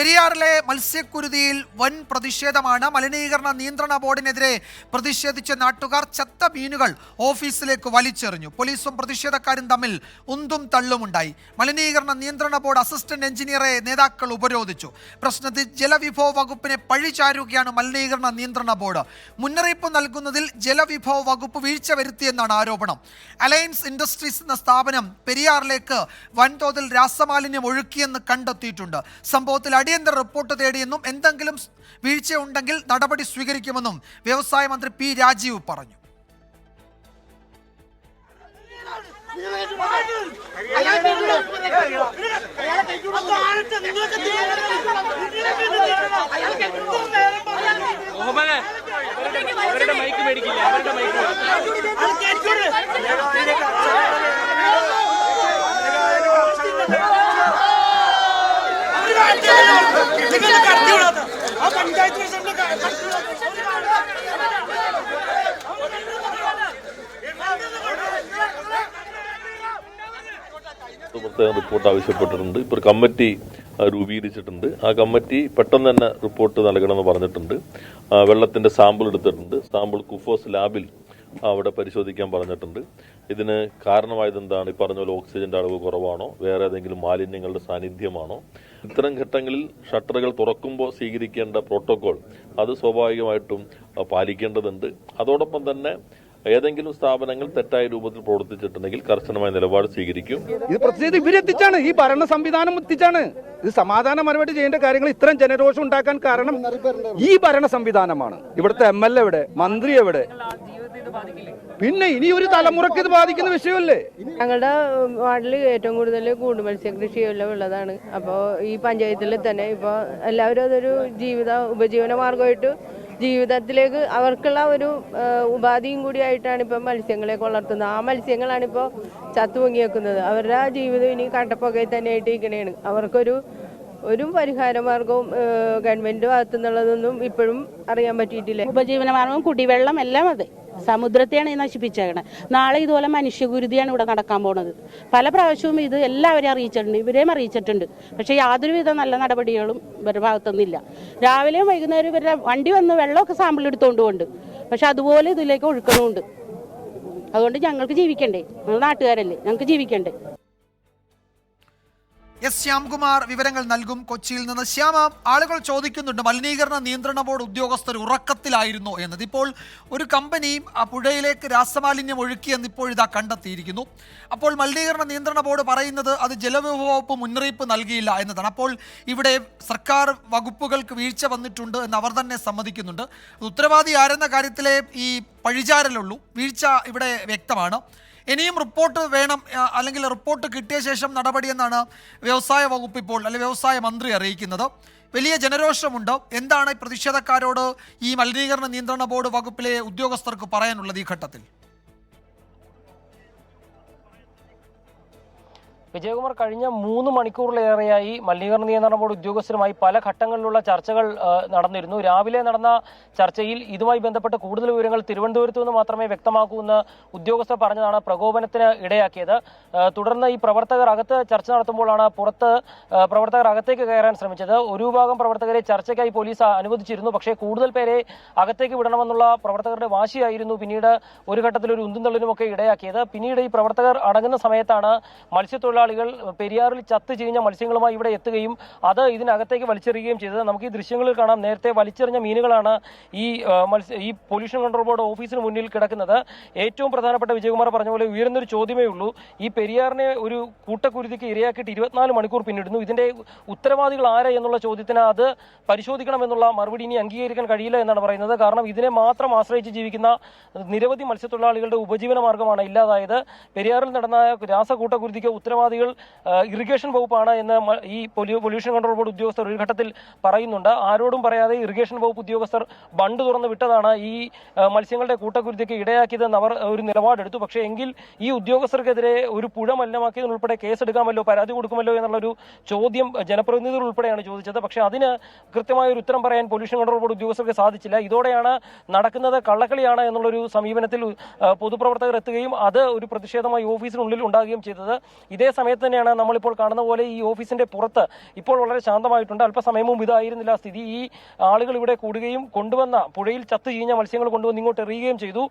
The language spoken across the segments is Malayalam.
പെരിയാറിലെ മത്സ്യക്കുരുതിയിൽ വൻ പ്രതിഷേധമാണ്. മലിനീകരണ നിയന്ത്രണ ബോർഡിനെതിരെ പ്രതിഷേധിച്ച നാട്ടുകാർ ചത്ത മീനുകൾ ഓഫീസിലേക്ക് വലിച്ചെറിഞ്ഞു. പോലീസും പ്രതിഷേധക്കാരും തമ്മിൽ ഉന്തും തള്ളുമുണ്ടായി. മലിനീകരണ നിയന്ത്രണ ബോർഡ് അസിസ്റ്റന്റ് എഞ്ചിനീയറെ നേതാക്കൾ ഉപരോധിച്ചു. പ്രശ്നത്തിൽ ജലവിഭവ വകുപ്പിനെ പഴിചാരുകയാണ് മലിനീകരണ നിയന്ത്രണ ബോർഡ്. മുന്നറിയിപ്പ് നൽകുന്നതിൽ ജലവിഭവ വകുപ്പ് വീഴ്ച വരുത്തിയെന്നാണ് ആരോപണം. അലയൻസ് ഇൻഡസ്ട്രീസ് എന്ന സ്ഥാപനം പെരിയാറിലേക്ക് വൻതോതിൽ രാസമാലിന്യം ഒഴുക്കിയെന്ന് കണ്ടെത്തിയിട്ടുണ്ട്. സംഭവത്തിൽ അടിയന്തര റിപ്പോർട്ട് തേടിയെന്നും എന്തെങ്കിലും വീഴ്ച വീഴ്ചയുണ്ടെങ്കിൽ നടപടി സ്വീകരിക്കുമെന്നും വ്യവസായ മന്ത്രി പി രാജീവ് പറഞ്ഞു. മൈക്ക് മേടിക്കില്ല അവരുടെ മൈക്ക് പ്രത്യേകം റിപ്പോർട്ട് ആവശ്യപ്പെട്ടിട്ടുണ്ട്. ഇപ്പോൾ ഒരു കമ്മിറ്റി രൂപീകരിച്ചിട്ടുണ്ട്. ആ കമ്മിറ്റി പെട്ടെന്ന് തന്നെ റിപ്പോർട്ട് നൽകണമെന്ന് പറഞ്ഞിട്ടുണ്ട്. വെള്ളത്തിന്റെ സാമ്പിൾ എടുത്തിട്ടുണ്ട്. സാമ്പിൾ കുഫോസ് ലാബിൽ അവിടെ പരിശോധിക്കാൻ പറഞ്ഞിട്ടുണ്ട്. ഇതിന് കാരണമായത് എന്താണ് ഈ പറഞ്ഞ പോലെ ഓക്സിജന്റെ അളവ് കുറവാണോ? വേറെ ഏതെങ്കിലും മാലിന്യങ്ങളുടെ സാന്നിധ്യമാണോ? ഇത്തരം ഘട്ടങ്ങളിൽ ഷട്ടറുകൾ തുറക്കുമ്പോൾ സ്വീകരിക്കേണ്ട പ്രോട്ടോകോൾ അത് സ്വാഭാവികമായിട്ടും പാലിക്കേണ്ടതുണ്ട്. അതോടൊപ്പം തന്നെ ഏതെങ്കിലും സ്ഥാപനങ്ങൾ തെറ്റായ രൂപത്തിൽ പ്രവർത്തിച്ചിട്ടുണ്ടെങ്കിൽ കർശനമായ നിലപാട് സ്വീകരിക്കും. ഇത് പ്രത്യേകിച്ച് ഇവരെത്തിച്ചാണ് ഈ ഭരണ സംവിധാനം എത്തിച്ചാണ്. ഇത് സമാധാന മറുപടി ചെയ്യേണ്ട കാര്യങ്ങൾ ഇത്രയും ജനരോഷം ഉണ്ടാക്കാൻ കാരണം ഈ ഭരണ സംവിധാനമാണ്. ഇവിടുത്തെ എം എൽ എ എവിടെ? മന്ത്രി എവിടെ? പിന്നെ ഇനി ഒരു തലമുറയ്ക്ക് ഇത് ബാധിക്കുന്ന വിഷയമല്ലേ? ഞങ്ങളുടെ വാർഡിൽ ഏറ്റവും കൂടുതൽ കൂടു മത്സ്യ കൃഷിയെല്ലാം ഉള്ളതാണ്. അപ്പോൾ ഈ പഞ്ചായത്തിൽ തന്നെ ഇപ്പോൾ എല്ലാവരും അതൊരു ജീവിത ഉപജീവന മാർഗമായിട്ട് ജീവിതത്തിലേക്ക് അവർക്കുള്ള ഒരു ഉപാധിയും കൂടിയായിട്ടാണ് ഇപ്പം മത്സ്യങ്ങളെ വളർത്തുന്നത്. ആ മത്സ്യങ്ങളാണ് ഇപ്പോൾ ചത്തുപൊങ്ങി വെക്കുന്നത്. അവരുടെ ജീവിതം ഇനി കട്ടപ്പുകയിൽ തന്നെ ആയിട്ട് ഇരിക്കണേണ് അവർക്കൊരു ഒരു പരിഹാര മാർഗവും ഗവൺമെന്റ് ഭാഗത്തു നിന്നുള്ളതൊന്നും ഇപ്പോഴും അറിയാൻ പറ്റിയിട്ടില്ല. ഉപജീവനമാർഗം കുടിവെള്ളം എല്ലാം അതെ. സമുദ്രത്തെയാണ് നശിപ്പിച്ചേക്കണത് നാളെ ഇതുപോലെ മനുഷ്യഗുരുതിയാണ് ഇവിടെ നടക്കാൻ പോണത്. പല പ്രാവശ്യവും ഇത് എല്ലാവരെയും അറിയിച്ചിട്ടുണ്ട്. ഇവരെയും അറിയിച്ചിട്ടുണ്ട്. പക്ഷേ യാതൊരുവിധ നല്ല നടപടികളും ഇവരുടെ ഭാഗത്തുനിന്നില്ല. രാവിലെയും വൈകുന്നേരം ഇവരുടെ വണ്ടി വന്ന് വെള്ളമൊക്കെ സാമ്പിൾ എടുത്തുകൊണ്ട് പോകുന്നത് പക്ഷെ അതുപോലെ ഇതിലേക്ക് ഒഴുക്കണമുണ്ട് അതുകൊണ്ട് ഞങ്ങൾക്ക് ജീവിക്കണ്ടേ. ഞങ്ങൾ നാട്ടുകാരല്ലേ. ഞങ്ങൾക്ക് ജീവിക്കണ്ടേ. എസ് ശ്യാംകുമാർ വിവരങ്ങൾ നൽകും കൊച്ചിയിൽ നിന്ന്. ശ്യാമ ആളുകൾ ചോദിക്കുന്നുണ്ട് മലിനീകരണ നിയന്ത്രണ ബോർഡ് ഉദ്യോഗസ്ഥർ ഉറക്കത്തിലായിരുന്നു എന്നത്. ഇപ്പോൾ ഒരു കമ്പനി ആ പുഴയിലേക്ക് രാസമാലിന്യം ഒഴുക്കിയെന്ന് ഇപ്പോൾ ഇതാ കണ്ടെത്തിയിരിക്കുന്നു. അപ്പോൾ മലിനീകരണ നിയന്ത്രണ ബോർഡ് പറയുന്നത് അത് ജലവിഭവ വകുപ്പ് മുന്നറിയിപ്പ് നൽകിയില്ല എന്നതാണ്. അപ്പോൾ ഇവിടെ സർക്കാർ വകുപ്പുകൾക്ക് വീഴ്ച വന്നിട്ടുണ്ട് എന്ന് അവർ തന്നെ സമ്മതിക്കുന്നുണ്ട്. ഉത്തരവാദി ആരെന്ന കാര്യത്തിലെ ഈ പഴിചാരലുള്ളൂ. വീഴ്ച ഇവിടെ വ്യക്തമാണ്. ഇനിയും റിപ്പോർട്ട് വേണം അല്ലെങ്കിൽ റിപ്പോർട്ട് കിട്ടിയ ശേഷം നടപടിയെന്നാണ് വ്യവസായ വകുപ്പ് ഇപ്പോൾ അല്ലെങ്കിൽ വ്യവസായ മന്ത്രി അറിയിക്കുന്നത്. വലിയ ജനരോഷമുണ്ട്. എന്താണ് പ്രതിഷേധക്കാരോട് ഈ മലിനീകരണ നിയന്ത്രണ ബോർഡ് വകുപ്പിലെ ഉദ്യോഗസ്ഥർക്ക് പറയാനുള്ളത് ഈ ഘട്ടത്തിൽ? വിജയകുമാർ കഴിഞ്ഞ മൂന്ന് മണിക്കൂറിലേറെയായി മലിനീകരണ നിയന്ത്രണ ബോർഡ് ഉദ്യോഗസ്ഥരുമായി പല ഘട്ടങ്ങളിലുള്ള ചർച്ചകൾ നടന്നിരുന്നു. രാവിലെ നടന്ന ചർച്ചയിൽ ഇതുമായി ബന്ധപ്പെട്ട് കൂടുതൽ വിവരങ്ങൾ തിരുവനന്തപുരത്ത് നിന്ന് മാത്രമേ വ്യക്തമാക്കൂ എന്ന് ഉദ്യോഗസ്ഥർ പറഞ്ഞതാണ് പ്രകോപനത്തിന് ഇടയാക്കിയത്. തുടർന്ന് ഈ പ്രവർത്തകർ അകത്ത് ചർച്ച നടത്തുമ്പോഴാണ് പുറത്ത് പ്രവർത്തകർ അകത്തേക്ക് കയറാൻ ശ്രമിച്ചത്. ഒരു വിഭാഗം പ്രവർത്തകരെ ചർച്ചയ്ക്കായി പോലീസ് അനുവദിച്ചിരുന്നു. പക്ഷേ കൂടുതൽ പേരെ അകത്തേക്ക് വിടണമെന്നുള്ള പ്രവർത്തകരുടെ വാശിയായിരുന്നു പിന്നീട് ഒരു ഘട്ടത്തിൽ ഒരു ഉന്തും ഇടയാക്കിയത്. പിന്നീട് ഈ പ്രവർത്തകർ അടങ്ങുന്ന സമയത്താണ് മത്സ്യത്തൊഴിലാളികൾ പെരിയാറിൽ ചത്തു ചീഞ്ഞ മത്സ്യങ്ങളുമായി ഇവിടെ എത്തുകയും അത് ഇതിനകത്തേക്ക് വലിച്ചെറിയുകയും ചെയ്തത്. നമുക്ക് ഈ ദൃശ്യങ്ങളിൽ കാണാം. നേരത്തെ വലിച്ചെറിഞ്ഞ മീനുകളാണ് ഈ മത്സ്യ ഈ പൊല്യൂഷൻ കൺട്രോൾ ബോർഡ് ഓഫീസിന് മുന്നിൽ കിടക്കുന്നത്. ഏറ്റവും പ്രധാനപ്പെട്ട വിജയകുമാർ പറഞ്ഞ പോലെ ഉയർന്നൊരു ചോദ്യമേ ഉള്ളൂ. ഈ പെരിയാറിനെ ഒരു കൂട്ടക്കുരുതിക്ക് ഇരയാക്കിയിട്ട് ഇരുപത്തിനാല് മണിക്കൂർ പിന്നിടുന്നു. ഇതിന്റെ ഉത്തരവാദികൾ ആരാ എന്നുള്ള ചോദ്യത്തിന് അത് പരിശോധിക്കണമെന്നുള്ള മറുപടി ഇനി അംഗീകരിക്കാൻ കഴിയില്ല എന്നാണ് പറയുന്നത്. കാരണം ഇതിനെ മാത്രം ആശ്രയിച്ച് ജീവിക്കുന്ന നിരവധി മത്സ്യത്തൊഴിലാളികളുടെ ഉപജീവന മാർഗമാണ് ഇല്ലാതായത്. പെരിയാറിൽ നടന്ന രാസകൂട്ടക്കുരുതിക്ക് ഉത്തരവാദികൾ ഇറിഗേഷൻ വകുപ്പാണ് എന്ന് ഈ പൊല്യൂ- പൊല്യൂഷൻ കൺട്രോൾ ബോർഡ് ഉദ്യോഗസ്ഥർ ഒരു ഘട്ടത്തിൽ പറയുന്നുണ്ട്. ആരോടും പറയാതെ ഇറിഗേഷൻ വകുപ്പ് ഉദ്യോഗസ്ഥർ ബണ്ട് തുറന്ന് വിട്ടതാണ് ഈ മത്സ്യങ്ങളുടെ കൂട്ടക്കുരുതിക്ക് ഇടയാക്കിയതെന്ന് അവർ ഒരു നിലപാടെടുത്തു. പക്ഷേ എങ്കിൽ ഈ ഉദ്യോഗസ്ഥർക്കെതിരെ ഒരു പുഴ മലിനമാക്കിയതിനുൾപ്പെടെ കേസെടുക്കാമല്ലോ പരാതി കൊടുക്കുമല്ലോ എന്നുള്ളൊരു ചോദ്യം ജനപ്രതിനിധികൾ ഉൾപ്പെടെയാണ് ചോദിച്ചത്. പക്ഷേ അതിന് കൃത്യമായ ഒരു ഉത്തരം പറയാൻ പൊല്യൂഷൻ കൺട്രോൾ ബോർഡ് ഉദ്യോഗസ്ഥർക്ക് സാധിച്ചില്ല. ഇതോടെയാണ് നടക്കുന്നത് കള്ളക്കളിയാണ് എന്നുള്ളൊരു സമീപനത്തിൽ പൊതുപ്രവർത്തകർ എത്തുകയും അത് ഒരു പ്രതിഷേധമായി ഓഫീസിനുള്ളിൽ ഉണ്ടാകുകയും ചെയ്തത്. ഇതേ സമയത്ത് തന്നെയാണ് നമ്മളിപ്പോൾ കാണുന്ന പോലെ ഈ ഓഫീസിന്റെ പുറത്ത് ഇപ്പോൾ വളരെ ശാന്തമായിട്ടുണ്ട്. അല്പസമയം മുമ്പ് ഇതായിരുന്നില്ല സ്ഥിതി. ഈ ആളുകൾ ഇവിടെ കൂടുകയും കൊണ്ടുവന്ന പുഴയിൽ ചത്തു ചീഞ്ഞ മത്സ്യങ്ങൾ കൊണ്ടുവന്ന് ഇങ്ങോട്ട് എറിയുകയും ചെയ്തു.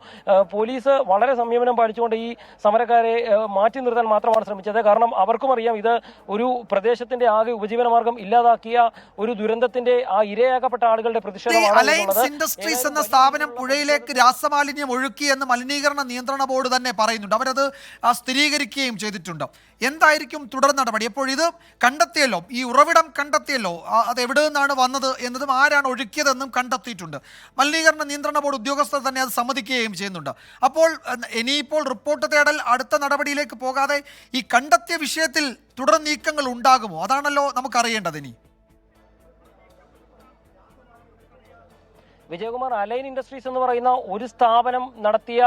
പോലീസ് വളരെ സംയമനം പാലിച്ചുകൊണ്ട് ഈ സമരക്കാരെ മാറ്റി നിർത്താൻ മാത്രമാണ് ശ്രമിച്ചത്. കാരണം അവർക്കും അറിയാം ഇത് ഒരു പ്രദേശത്തിന്റെ ആകെ ഉപജീവന മാർഗം ഇല്ലാതാക്കിയ ഒരു ദുരന്തത്തിന്റെ ആ ഇരയാക്കപ്പെട്ട ആളുകളുടെ പ്രതിഷേധമാണ് ഇൻഡസ്ട്രീസ് എന്ന സ്ഥാപനം പുഴയിലേക്ക് രാസമാലിന്യം ഒഴുക്കി എന്ന് മലിനീകരണ നിയന്ത്രണ ബോർഡ് തന്നെ പറയുന്നുണ്ട്. അവരത് സ്ഥിരീകരിക്കുകയും ചെയ്തിട്ടുണ്ട്. എന്തായിരിക്കും തുടർ നടപടി? അപ്പോൾ ഇത് കണ്ടെത്തിയല്ലോ? ഈ ഉറവിടം കണ്ടെത്തിയല്ലോ? അത് എവിടെ നിന്നാണ് വന്നത് എന്നതും ആരാണ് ഒഴുക്കിയതെന്നും കണ്ടെത്തിയിട്ടുണ്ട്. മലിനീകരണ നിയന്ത്രണ ബോർഡ് ഉദ്യോഗസ്ഥർ തന്നെ അത് സമ്മതിക്കുകയും ചെയ്യുന്നുണ്ട്. അപ്പോൾ ഇനിയിപ്പോൾ റിപ്പോർട്ട് തേടൽ അടുത്ത നടപടിയിലേക്ക് പോകാതെ ഈ കണ്ടെത്തിയ വിഷയത്തിൽ തുടർ നീക്കങ്ങൾ ഉണ്ടാകുമോ? അതാണല്ലോ നമുക്കറിയേണ്ടത് ഇനി. വിജയകുമാർ അലൈൻ ഇൻഡസ്ട്രീസ് എന്ന് പറയുന്ന ഒരു സ്ഥാപനം നടത്തിയ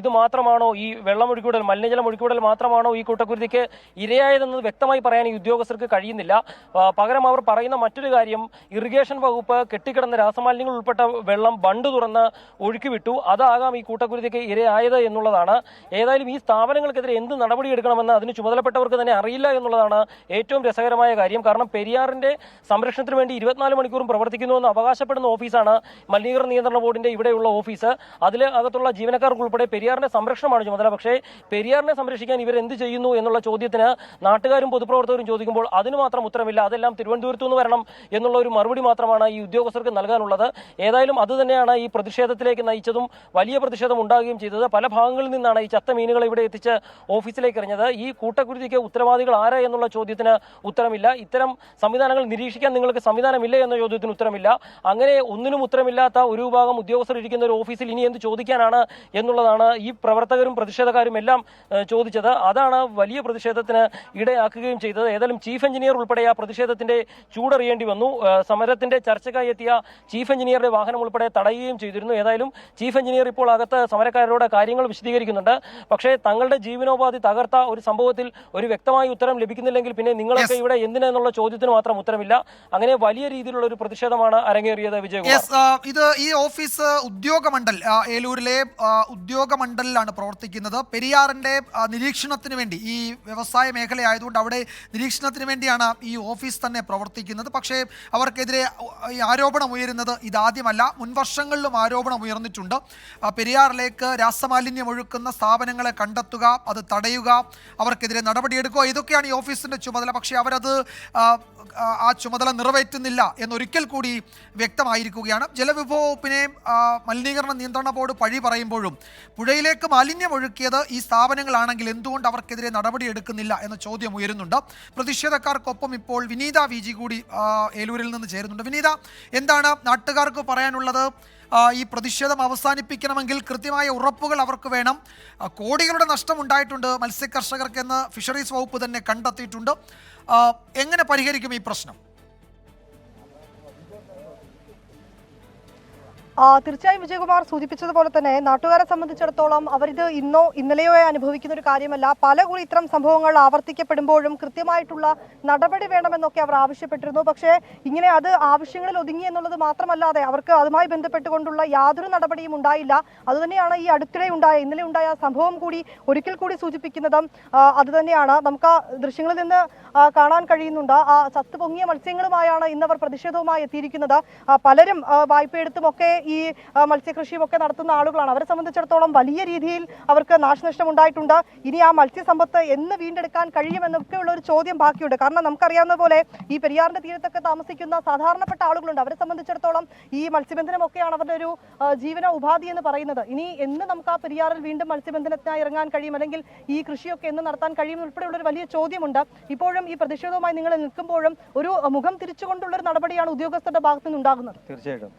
ഇത് മാത്രമാണോ ഈ വെള്ളം ഒഴുക്കിവിടൽ മലിനജലം ഒഴുക്കിവിടൽ മാത്രമാണോ ഈ കൂട്ടക്കുരുതിക്ക് ഇരയായതെന്ന് വ്യക്തമായി പറയാൻ ഈ ഉദ്യോഗസ്ഥർക്ക് കഴിയുന്നില്ല. പകരം അവർ പറയുന്ന മറ്റൊരു കാര്യം ഇറിഗേഷൻ വകുപ്പ് കെട്ടിക്കിടന്ന രാസമാലിന്യങ്ങൾ ഉൾപ്പെട്ട വെള്ളം ബണ്ട് തുറന്ന് ഒഴുക്കിവിട്ടു. അതാകാം ഈ കൂട്ടക്കുരുതിക്ക് ഇരയായത് എന്നുള്ളതാണ്. ഏതായാലും ഈ സ്ഥാപനങ്ങൾക്കെതിരെ എന്ത് നടപടിയെടുക്കണമെന്ന് അതിന് ചുമതലപ്പെട്ടവർക്ക് തന്നെ അറിയില്ല എന്നുള്ളതാണ് ഏറ്റവും രസകരമായ കാര്യം. കാരണം പെരിയാറിന്റെ സംരക്ഷണത്തിന് വേണ്ടി ഇരുപത്തിനാല് മണിക്കൂറും പ്രവർത്തിക്കുന്നുവെന്ന് അവകാശപ്പെടുന്ന ഓഫീസാണ് മലിനീകരണ നിയന്ത്രണ ബോർഡിന്റെ ഇവിടെയുള്ള ഓഫീസ്. അതിൽ അകത്തുള്ള ജീവനക്കാർക്ക് ഉൾപ്പെടെ പെരിയാറിന്റെ സംരക്ഷണമാണ് ചുമതല. പക്ഷേ പെരിയാറിനെ സംരക്ഷിക്കാൻ ഇവരെന്ത് ചെയ്യുന്നു എന്നുള്ള ചോദ്യത്തിന് നാട്ടുകാരും പൊതുപ്രവർത്തകരും ചോദിക്കുമ്പോൾ അതിന് മാത്രം ഉത്തരമില്ല. അതെല്ലാം തിരുവനന്തപുരത്തു നിന്ന് വരണം എന്നുള്ള ഒരു മറുപടി മാത്രമാണ് ഈ ഉദ്യോഗസ്ഥർക്ക് നൽകാനുള്ളത്. ഏതായാലും അത് തന്നെയാണ് ഈ പ്രതിഷേധത്തിലേക്ക് നയിച്ചതും വലിയ പ്രതിഷേധം ഉണ്ടാകുകയും ചെയ്തത്. പല ഭാഗങ്ങളിൽ നിന്നാണ് ഈ ചത്ത മീനുകൾ ഇവിടെ എത്തിച്ച് ഓഫീസിലേക്ക് എറിഞ്ഞത്. ഈ കൂട്ടക്കുരുതിക്ക് ഉത്തരവാദികൾ ആരാ എന്നുള്ള ചോദ്യത്തിന് ഉത്തരമില്ല. ഇത്തരം സംവിധാനങ്ങൾ നിരീക്ഷിക്കാൻ നിങ്ങൾക്ക് സംവിധാനമില്ല എന്ന ചോദ്യത്തിന് ഉത്തരമില്ല. അങ്ങനെ ഒന്നിനും ഉത്തരമില്ലാത്ത ഒരു വിഭാഗം ഉദ്യോഗസ്ഥർ ഇരിക്കുന്ന ഒരു ഓഫീസിൽ ഇനി എന്ത് ചോദിക്കാനാണ് എന്നുള്ളതാണ് ഈ പ്രവർത്തകരും പ്രതിഷേധക്കാരും എല്ലാം ചോദിച്ചത്. അതാണ് വലിയ പ്രതിഷേധത്തിന് ഇടയാക്കുകയും ചെയ്തത്. ഏതായാലും ചീഫ് എഞ്ചിനീയർ ഉൾപ്പെടെ ആ പ്രതിഷേധത്തിന്റെ ചൂടറിയേണ്ടി വന്നു. സമരത്തിന്റെ ചർച്ചയ്ക്കായി എത്തിയ ചീഫ് എഞ്ചിനീയറുടെ വാഹനം ഉൾപ്പെടെ തടയുകയും ചെയ്തിരുന്നു. ഏതായാലും ചീഫ് എഞ്ചിനീയർ ഇപ്പോൾ അകത്ത് സമരക്കാരോട് കാര്യങ്ങൾ വിശദീകരിക്കുന്നുണ്ട്. പക്ഷേ തങ്ങളുടെ ജീവനോപാധി തകർത്ത ഒരു സംഭവത്തിൽ ഒരു വ്യക്തമായ ഉത്തരം ലഭിക്കുന്നില്ലെങ്കിൽ പിന്നെ നിങ്ങളൊക്കെ ഇവിടെ എന്തിനെന്നുള്ള ചോദ്യത്തിന് മാത്രം ഉത്തരമില്ല. അങ്ങനെ വലിയ രീതിയിലുള്ള ഒരു പ്രതിഷേധമാണ് അരങ്ങേറിയത് വിജയകുമാർ. യെസ് ഇത് ഈ ഓഫീസ് ഉദ്യോഗമണ്ഡൽ ഏലൂരിലെ ഉദ്യോഗമണ്ഡലിലാണ് പ്രവർത്തിക്കുന്നത്. പെരിയാറിന്റെ ആ, നിരീക്ഷണത്തിന് വേണ്ടി ഈ വ്യവസായ മേഖല ആയതുകൊണ്ട് അവിടെ നിരീക്ഷണത്തിന് വേണ്ടിയാണ് ഈ ഓഫീസ് തന്നെ പ്രവർത്തിക്കുന്നത്. പക്ഷേ അവർക്കെതിരെ ആരോപണം ഉയരുന്നത് ഇതാദ്യമല്ല. മുൻവർഷങ്ങളിലും ആരോപണം ഉയർന്നിട്ടുണ്ട്. പെരിയാറിലേക്ക് രാസമാലിന്യം ഒഴുക്കുന്ന സ്ഥാപനങ്ങളെ കണ്ടെത്തുക അത് തടയുക അവർക്കെതിരെ നടപടിയെടുക്കുക ഇതൊക്കെയാണ് ഈ ഓഫീസിന്റെ ചുമതല. പക്ഷേ അവരത് ആ, ചുമതല നിറവേറ്റുന്നില്ല എന്നൊരിക്കൽ കൂടി വ്യക്തമായിരിക്കുകയാണ്. ജലവിഭവ വകുപ്പിനെ മലിനീകരണ നിയന്ത്രണ ബോർഡ് പഴി പറയുമ്പോഴും പുഴയിലേക്ക് മാലിന്യം ഒഴുക്കിയത് ഈ സ്ഥാപനങ്ങളാണെങ്കിൽ എന്തുകൊണ്ട് അവർക്കെതിരെ നടപടിയെടുക്കുന്നില്ല എന്ന ചോദ്യം ഉയരുന്നുണ്ട്. പ്രതിഷേധക്കാർക്കൊപ്പം ഇപ്പോൾ വിനീത വി ജി കൂടി ഏലൂരിൽ നിന്ന് ചേരുന്നുണ്ട്. വിനീത എന്താണ് നാട്ടുകാർക്ക് പറയാനുള്ളത്? ഈ പ്രതിഷേധം അവസാനിപ്പിക്കണമെങ്കിൽ കൃത്യമായ ഉറപ്പുകൾ അവർക്ക് വേണം. കോടികളുടെ നഷ്ടം ഉണ്ടായിട്ടുണ്ട് മത്സ്യ കർഷകർക്ക് മത്സ്യകർഷകർക്കെന്ന് ഫിഷറീസ് വകുപ്പ് തന്നെ കണ്ടെത്തിയിട്ടുണ്ട്. എങ്ങനെ പരിഹരിക്കും ഈ പ്രശ്നം? തീർച്ചയായും വിജയകുമാർ സൂചിപ്പിച്ചതുപോലെ തന്നെ നാട്ടുകാരെ സംബന്ധിച്ചിടത്തോളം അവരിത് ഇന്നോ ഇന്നലെയോ അനുഭവിക്കുന്ന ഒരു കാര്യമല്ല. പല കുറി ഇത്തരം സംഭവങ്ങൾ ആവർത്തിക്കപ്പെടുമ്പോഴും കൃത്യമായിട്ടുള്ള നടപടി വേണമെന്നൊക്കെ അവർ ആവശ്യപ്പെട്ടിരുന്നു. പക്ഷേ ഇങ്ങനെ അത് ആവശ്യങ്ങളിൽ ഒതുങ്ങി എന്നുള്ളത് മാത്രമല്ലാതെ അവർക്ക് അതുമായി ബന്ധപ്പെട്ടുകൊണ്ടുള്ള യാതൊരു നടപടിയും ഉണ്ടായില്ല. അതുതന്നെയാണ് ഈ അടുത്തിടെ ഉണ്ടായ ഇന്നലെ ഉണ്ടായ സംഭവം കൂടി ഒരിക്കൽ കൂടി സൂചിപ്പിക്കുന്നതും അതുതന്നെയാണ്. നമുക്ക് ആ ദൃശ്യങ്ങളിൽ നിന്ന് കാണാൻ കഴിയുന്നുണ്ട്. ആ ചത്തു പൊങ്ങിയ മത്സ്യങ്ങളുമായാണ് ഇന്നവർ പ്രതിഷേധവുമായി എത്തിയിരിക്കുന്നത്. പലരും വായ്പയെടുത്തുമൊക്കെ ഈ മത്സ്യകൃഷിയും ഒക്കെ നടത്തുന്ന ആളുകളാണ്. അവരെ സംബന്ധിച്ചിടത്തോളം വലിയ രീതിയിൽ അവർക്ക് നാശനഷ്ടം ഉണ്ടായിട്ടുണ്ട്. ഇനി ആ മത്സ്യസമ്പത്ത് എന്ന് വീണ്ടെടുക്കാൻ കഴിയുമെന്നൊക്കെയുള്ള ഒരു ചോദ്യം ബാക്കിയുണ്ട്. കാരണം നമുക്കറിയാവുന്ന പോലെ ഈ പെരിയാറിന്റെ തീരത്തൊക്കെ താമസിക്കുന്ന സാധാരണപ്പെട്ട ആളുകളുണ്ട്. അവരെ സംബന്ധിച്ചിടത്തോളം ഈ മത്സ്യബന്ധനമൊക്കെയാണ് അവരുടെ ഒരു ജീവന ഉപാധി എന്ന് പറയുന്നത്. ഇനി എന്ന് നമുക്ക് ആ പെരിയാറിൽ വീണ്ടും മത്സ്യബന്ധനത്തിനായി ഇറങ്ങാൻ കഴിയും? അല്ലെങ്കിൽ ഈ കൃഷിയൊക്കെ എന്ന് നടത്താൻ കഴിയും? ഉൾപ്പെടെയുള്ള ഒരു വലിയ ചോദ്യമുണ്ട്. ഇപ്പോഴും ഈ പ്രതിഷേധവുമായി നിങ്ങൾ നിൽക്കുമ്പോഴും ഒരു മുഖം തിരിച്ചുകൊണ്ടുള്ള ഒരു നടപടിയാണ് ഉദ്യോഗസ്ഥരുടെ ഭാഗത്തു നിന്നുണ്ടാകുന്നത് തീർച്ചയായിട്ടും.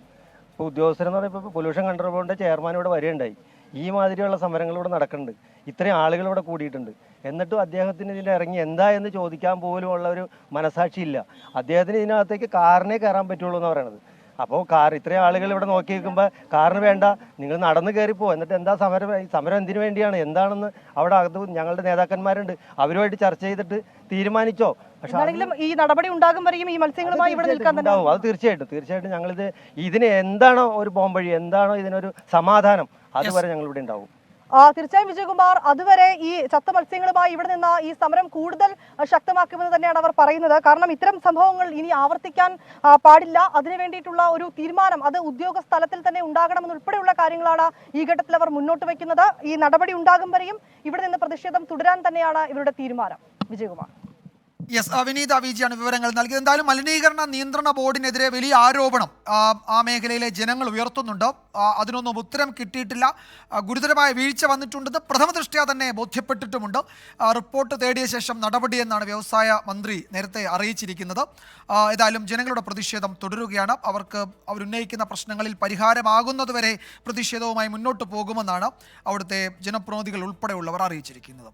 ഇപ്പോൾ ഉദ്യോഗസ്ഥരെന്ന് പറയുമ്പോൾ പൊല്യൂഷൻ കൺട്രോൾ ബോർഡിന്റെ ചെയർമാൻ ഇവിടെ വരികയുണ്ടായി. ഈ മാതിരിയുള്ള സമരങ്ങൾ ഇവിടെ നടക്കുന്നുണ്ട്. ഇത്രയും ആളുകൾ ഇവിടെ കൂടിയിട്ടുണ്ട്. എന്നിട്ടും അദ്ദേഹത്തിന് ഇതിൽ ഇറങ്ങി എന്താ എന്ന് ചോദിക്കാൻ പോലും ഉള്ള ഒരു മനസാക്ഷിയില്ല. അദ്ദേഹത്തിന് ഇതിനകത്തേക്ക് കാറിനെ കയറാൻ പറ്റുള്ളൂ എന്ന് പറയണത്. അപ്പോൾ കാർ ഇത്രയും ആളുകൾ ഇവിടെ നോക്കി നിൽക്കുമ്പോൾ കാറിന് വേണ്ട നിങ്ങൾ നടന്ന് കയറിപ്പോ എന്നിട്ട് എന്താ സമരം? സമരം എന്തിനു വേണ്ടിയാണ്? എന്താണെന്ന് അവിടെ അകത്ത് ഞങ്ങളുടെ നേതാക്കന്മാരുണ്ട്. അവരുമായിട്ട് ചർച്ച ചെയ്തിട്ട് തീരുമാനിച്ചോ? പക്ഷേ അത് ഈ നടപടി ഉണ്ടാകും വരെയും ഈ മത്സ്യങ്ങളുമായി ഇവിടെ നിൽക്കാൻ ഉണ്ടാവും. അത് തീർച്ചയായിട്ടും. തീർച്ചയായിട്ടും ഞങ്ങളിത് ഇതിന് എന്താണോ ഒരു പോംവഴി എന്താണോ ഇതിനൊരു സമാധാനം അതുവരെ ഞങ്ങൾ ഇവിടെ ഉണ്ടാവും. തീർച്ചയായും വിജയകുമാർ അതുവരെ ഈ ചത്ത മത്സ്യങ്ങളുമായി ഇവിടെ നിന്ന് ഈ സമരം കൂടുതൽ ശക്തമാക്കുമെന്ന് തന്നെയാണ് അവർ പറയുന്നത്. കാരണം ഇത്തരം സംഭവങ്ങൾ ഇനി ആവർത്തിക്കാൻ പാടില്ല. അതിനു വേണ്ടിയിട്ടുള്ള ഒരു തീരുമാനം അത് ഉദ്യോഗസ്ഥ തലത്തിൽ തന്നെ ഉണ്ടാകണമെന്ന് ഉൾപ്പെടെയുള്ള കാര്യങ്ങളാണ് ഈ ഘട്ടത്തിൽ അവർ മുന്നോട്ട് വയ്ക്കുന്നത്. ഈ നടപടി ഉണ്ടാകും വരെയും ഇവിടെ നിന്ന് പ്രതിഷേധം തുടരാൻ തന്നെയാണ് ഇവരുടെ തീരുമാനം. വിജയകുമാർ. യെസ് അവിനീത് അവീജിയാണ് വിവരങ്ങൾ നൽകിയത്. എന്തായാലും മലിനീകരണ നിയന്ത്രണ ബോർഡിനെതിരെ വലിയ ആരോപണം ആ, മേഖലയിലെ ജനങ്ങൾ ഉയർത്തുന്നുണ്ട്. അതിനൊന്നും ഉത്തരം കിട്ടിയിട്ടില്ല. ഗുരുതരമായ വീഴ്ച വന്നിട്ടുണ്ടെന്ന് പ്രഥമ ദൃഷ്ട്യാ തന്നെ ബോധ്യപ്പെട്ടിട്ടുമുണ്ട്. റിപ്പോർട്ട് തേടിയ ശേഷം നടപടിയെന്നാണ് വ്യവസായ മന്ത്രി നേരത്തെ അറിയിച്ചിരിക്കുന്നത്. ഏതായാലും ജനങ്ങളുടെ പ്രതിഷേധം തുടരുകയാണ്. അവർക്ക് അവരുന്നയിക്കുന്ന പ്രശ്നങ്ങളിൽ പരിഹാരമാകുന്നതുവരെ പ്രതിഷേധവുമായി മുന്നോട്ട് പോകുമെന്നാണ് അവിടുത്തെ ജനപ്രതിനിധികൾ ഉൾപ്പെടെയുള്ളവർ അറിയിച്ചിരിക്കുന്നത്.